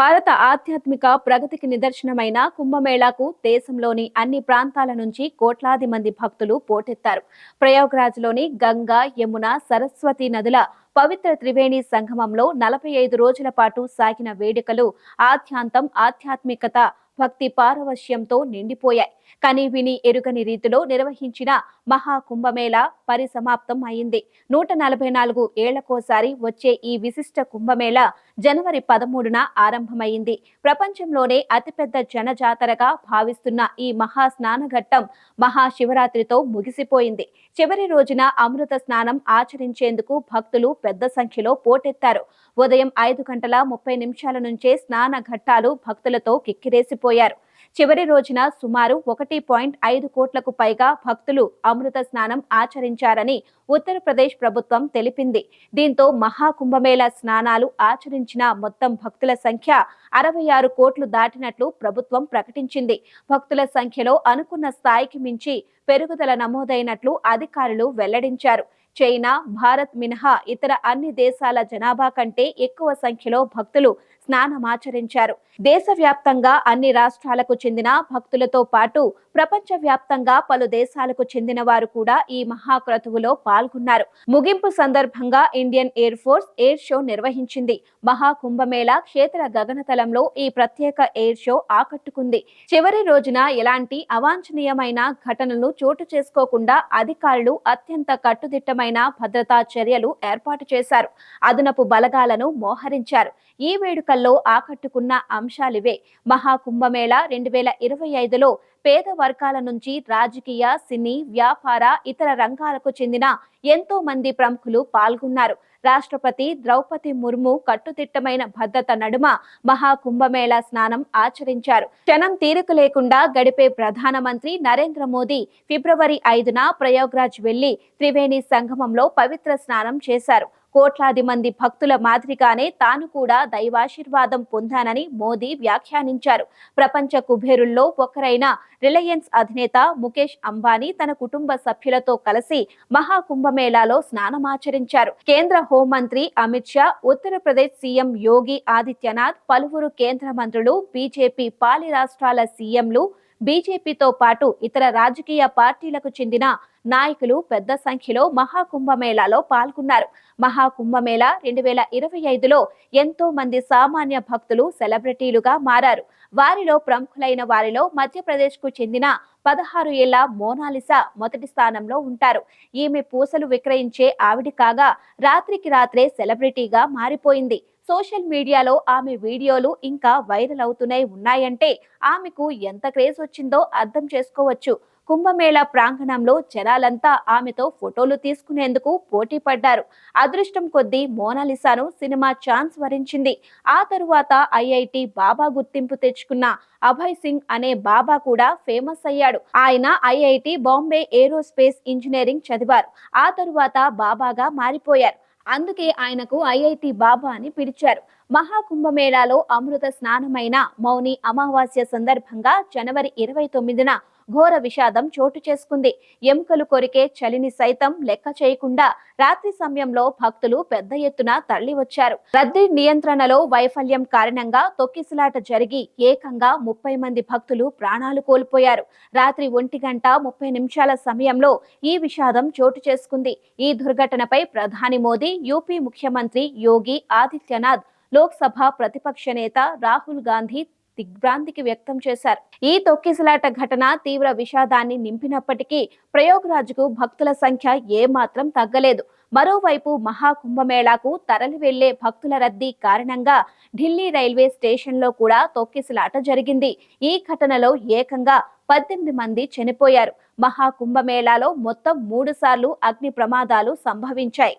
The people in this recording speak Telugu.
భారత ఆధ్యాత్మిక ప్రగతికి నిదర్శనమైన కుంభమేళాకు దేశంలోని అన్ని ప్రాంతాల నుంచి కోట్లాది మంది భక్తులు పోటెత్తారు. ప్రయాగ్రాజ్లోని గంగా యమున సరస్వతి నదుల పవిత్ర త్రివేణి సంగమంలో నలభై ఐదు రోజుల పాటు సాగిన వేడుకలు ఆధ్యాంతం ఆధ్యాత్మికత భక్తి పారవశ్యంతో నిండిపోయాయి. కని విని ఎరుగని రీతిలో నిర్వహించిన మహా కుంభమేళ పరిసమాప్తం అయింది. నూట నలభై నాలుగు ఏళ్ళకోసారి వచ్చే ఈ విశిష్ట కుంభమేళ జనవరి పదమూడున ఆరంభమైంది. ప్రపంచంలోనే అతిపెద్ద జనజాతరగా భావిస్తున్న ఈ మహా స్నానఘట్టం మహాశివరాత్రితో ముగిసిపోయింది. చివరి రోజున అమృత స్నానం ఆచరించేందుకు భక్తులు పెద్ద సంఖ్యలో పోటెత్తారు. ఉదయం ఐదు గంటల ముప్పై నిమిషాల నుంచే స్నాన ఘట్టాలు భక్తులతో కిక్కిరేసిపోయారు. చివరి రోజున సుమారు ఒకటి పాయింట్ ఐదు కోట్లకు పైగా భక్తులు అమృత స్నానం ఆచరించారని ఉత్తరప్రదేశ్ ప్రభుత్వం తెలిపింది. దీంతో మహాకుంభమేళ స్నానాలు ఆచరించిన మొత్తం భక్తుల సంఖ్య అరవై ఆరు కోట్లు దాటినట్లు ప్రభుత్వం ప్రకటించింది. భక్తుల సంఖ్యలో అనుకున్న స్థాయికి మించి పెరుగుదల నమోదైనట్లు అధికారులు వెల్లడించారు. చైనా భారత్ మినహా ఇతర అన్ని దేశాల జనాభా కంటే ఎక్కువ సంఖ్యలో భక్తులు స్నానమాచరించారు. దేశవ్యాప్తంగా అన్ని రాష్ట్రాలకు చెందిన భక్తులతో పాటు ప్రపంచ వ్యాప్తంగా పలు దేశాలకు చెందిన వారు కూడా ఈ మహాక్రతువులో పాల్గొన్నారు. ముగింపు సందర్భంగా Indian air force air show నిర్వహించింది. మహాకుంభమేళా క్షేత్ర గగనతలంలో ఈ ప్రత్యేక ఎయిర్ షో ఆకట్టుకుంది. చివరి రోజున ఎలాంటి అవాంఛనీయమైన ఘటనలు చోటు చేసుకోకుండా అధికారులు అత్యంత కట్టుదిట్టమైన భద్రతా చర్యలు ఏర్పాటు చేశారు. అదనపు బలగాలను మోహరించారు. ఈ వేడుకల్లో ఆకట్టుకున్న అంశాలివే. మహాకుంభమేళ రెండు వేల ఇరవై ఐదులో పేద వర్గాల నుంచి రాజకీయ సినీ వ్యాపార ఇతర రంగాలకు చెందిన ఎంతో మంది ప్రముఖులు పాల్గొన్నారు. రాష్ట్రపతి ద్రౌపది ముర్ము కట్టుదిట్టమైన భద్రత నడుమ మహాకుంభమేళా స్నానం ఆచరించారు. క్షణం తీరిక లేకుండా గడిపే ప్రధానమంత్రి నరేంద్ర మోదీ ఫిబ్రవరి ఐదున ప్రయాగ్రాజ్ వెళ్ళి త్రివేణి సంగమంలో పవిత్ర స్నానం చేశారు. కోట్లాది మంది భక్తుల మాదిరిగానే తాను కూడా దైవాశీర్వాదం పొందానని మోదీ వ్యాఖ్యానించారు. ప్రపంచ కుబేరుల్లో ఒకరైన రిలయన్స్ అధినేత ముఖేష్ అంబానీ తన కుటుంబ సభ్యులతో కలిసి మహాకుంభమేళాలో స్నానమాచరించారు. కేంద్ర హోంమంత్రి అమిత్ షా ఉత్తరప్రదేశ్ సీఎం యోగి ఆదిత్యనాథ్ పలువురు కేంద్ర మంత్రులు బీజేపీ పాలి రాష్ట్రాల సీఎంలు బీజేపీతో పాటు ఇతర రాజకీయ పార్టీలకు చెందిన నాయకులు పెద్ద సంఖ్యలో మహాకుంభమేళాలో పాల్గొన్నారు. మహాకుంభమేళా రెండు వేల ఇరవై ఐదులో ఎంతో మంది సామాన్య భక్తులు సెలబ్రిటీలుగా మారారు. వారిలో ప్రముఖులైన వారిలో మధ్యప్రదేశ్కు చెందిన పదహారు ఏళ్ళ మోనాలిసా మొదటి స్థానంలో ఉంటారు. ఈమె పూసలు విక్రయించే ఆవిడ కాగా రాత్రికి రాత్రే సెలబ్రిటీగా మారిపోయింది. సోషల్ మీడియాలో ఆమె వీడియోలు ఇంకా వైరల్ అవుతూనే ఉన్నాయంటే ఆమెకు ఎంత క్రేజ్ వచ్చిందో అర్థం చేసుకోవచ్చు. కుంభమేళ ప్రాంగణంలో జనాలంతా ఆమెతో ఫోటోలు తీసుకునేందుకు పోటీ పడ్డారు. అదృష్టం కొద్దీ మోనాలిసాను సినిమా ఛాన్స్ వరించింది. ఆ తరువాత ఐఐటి బాబా గుర్తింపు తెచ్చుకున్న అభయ్ సింగ్ అనే బాబా కూడా ఫేమస్ అయ్యాడు. ఆయన ఐఐటి బాంబే ఏరోస్పేస్ ఇంజనీరింగ్ చదివారు. ఆ తరువాత బాబాగా మారిపోయారు. అందుకే ఆయనకు ఐఐటి బాబా అని పిలిచారు. మహాకుంభమేళాలో అమృత స్నానమైన మౌని అమావాస్య సందర్భంగా జనవరి ఇరవై తొమ్మిదిన ఘోర విషాదం చోటు చేసుకుంది. ఎముకలు కొరికే చలిని సైతం లెక్క చేయకుండా రాత్రి సమయంలో భక్తులు పెద్ద ఎత్తున తరలి వచ్చారు రద్దీ నియంత్రణలో వైఫల్యం కారణంగా తొక్కిసలాట జరిగి ఏకంగా ముప్పై మంది భక్తులు ప్రాణాలు కోల్పోయారు. రాత్రి ఒంటి గంట ముప్పై నిమిషాల సమయంలో ఈ విషాదం చోటు చేసుకుంది. ఈ దుర్ఘటనపై ప్రధాని మోదీ యూపీ ముఖ్యమంత్రి యోగి ఆదిత్యనాథ్ లోక్సభ ప్రతిపక్ష నేత రాహుల్ గాంధీ దిగ్భ్రాంతికి వ్యక్తం చేశారు. ఈ తొక్కిసలాట ఘటన తీవ్ర విషాదాన్ని నింపినప్పటికీ ప్రయోగరాజుకు భక్తుల సంఖ్య ఏమాత్రం తగ్గలేదు. మరోవైపు మహాకుంభమేళాకు తరలి వెళ్ళే భక్తుల రద్దీ కారణంగా ఢిల్లీ రైల్వే స్టేషన్లో కూడా తొక్కిసలాట జరిగింది. ఈ ఘటనలో ఏకంగా పద్దెనిమిది మంది చనిపోయారు. మహాకుంభమేళాలో మొత్తం మూడు సార్లు అగ్ని ప్రమాదాలు సంభవించాయి.